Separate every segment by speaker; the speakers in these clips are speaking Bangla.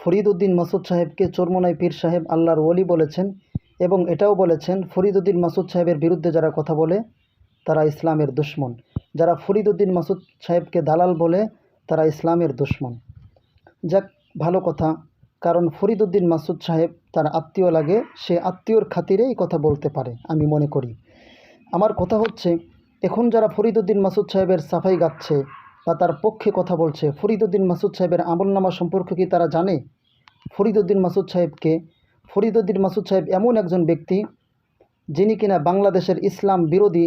Speaker 1: ফরিদউদ্দিন মাসুদ সাহেবকে চরমোনাই পীর সাহেব আল্লাহর ওলি বলেছেন এবং এটাও বলেছেন, ফরিদউদ্দিন মাসুদ সাহেবের বিরুদ্ধে যারা কথা বলে, তারা ইসলামের দুশ্মন। যারা ফরিদউদ্দিন মাসুদ সাহেবকে দালাল বলে, তারা ইসলামের দুশ্মন। যাক, ভালো কথা, কারণ ফরিদউদ্দিন মাসুদ সাহেব তার আত্মীয় লাগে, সে আত্মীয়র খাতিরে এই কথা বলতে পারে, আমি মনে করি। আমার কথা হচ্ছে, এখন যারা ফরিদউদ্দিন মাসুদ সাহেবের সাফাই গাচ্ছে বা তার পক্ষে কথা বলছে। ফরিদউদ্দিন মাসুদ সাহেবের আমলনামা সম্পর্কে কি তারা জানে? ফরিদউদ্দিন মাসুদ সাহেবকে, ফরিদউদ্দিন মাসুদ সাহেব এমন একজন ব্যক্তি যিনি কিনা বাংলাদেশের ইসলাম বিরোধী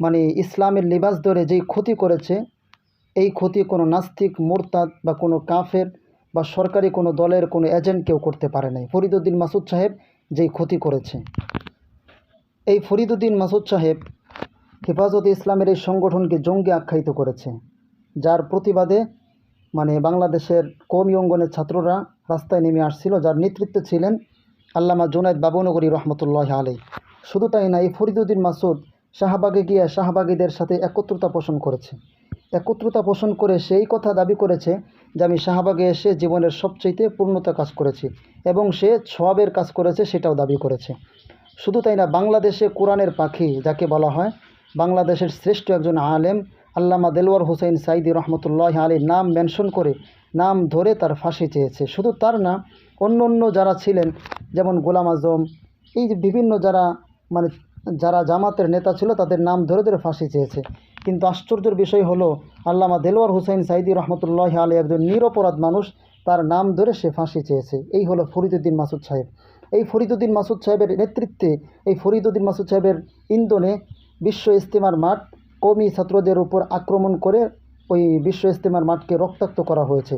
Speaker 1: মানে ইসলামের লিবাস ধরে যেই ক্ষতি করেছে, এই ক্ষতি কোনো নাস্তিক, মোরতাদ বা কোনো কাফের বা সরকারি কোনো দলের কোনো এজেন্ট কেউ করতে পারে নাই। ফরিদউদ্দিন মাসুদ সাহেব যেই ক্ষতি করেছে। এই ফরিদউদ্দিন মাসুদ সাহেব হেফাজতে ইসলামের এই সংগঠনকে জঙ্গি আখ্যায়িত করেছে। যার প্রতিবাদে মানে বাংলাদেশের কওমি অঙ্গনের ছাত্ররা রাস্তায় নেমে আসছিল, যার নেতৃত্বে ছিলেন আল্লামা জুনায়দ বাবুনগরী রহমতুল্লাহ আলাই শুধু তাই না, এই ফরিদউদ্দিন মাসুদ শাহবাগে গিয়ে শাহবাগীদের সাথে একত্রতা পোষণ করেছে। একত্রতা পোষণ করে সেই কথা দাবি করেছে যে, আমি শাহবাগে এসে জীবনের সবচেয়ে পূর্ণতা কাজ করেছি এবং সে সবের কাজ করেছে সেটাও দাবি করেছে। শুধু তাই না, বাংলাদেশে কোরআনের পাখি, যাকে বলা হয়, বাংলাদেশের শ্রেষ্ঠ একজন আলেম আল্লামা দেলওয়ার হোসেন সাইদি রহমতুল্লাহ আলীর নাম মেনশন করে নাম ধরে তার ফাঁসি চেয়েছে। শুধু তার না, অন্য অন্য যারা ছিলেন, যেমন গোলাম আজম, এই যে বিভিন্ন যারা মানে যারা জামাতের নেতা ছিল, তাদের নাম ধরে ধরে ফাঁসি চেয়েছে। কিন্তু আশ্চর্যের বিষয় হলো, আল্লামা দেলোয়ার হোসেন সাইদি রহমতুল্লাহ আলী একজন নিরপরাধ মানুষ, তার নাম ধরে সে ফাঁসি চেয়েছে। এই হলো ফরিদুদ্দিন মাসুদ সাহেব। এই ফরিদুদ্দিন মাসুদ সাহেবের নেতৃত্বে, এই ফরিদুদ্দিন মাসুদ সাহেবের ইন্ধনে বিশ্ব ইস্তেমার মাঠ কওমি ছাত্রদের উপর আক্রমণ করে ওই বিশ্ব ইজতেমার মাঠকে রক্তাক্ত করা হয়েছে।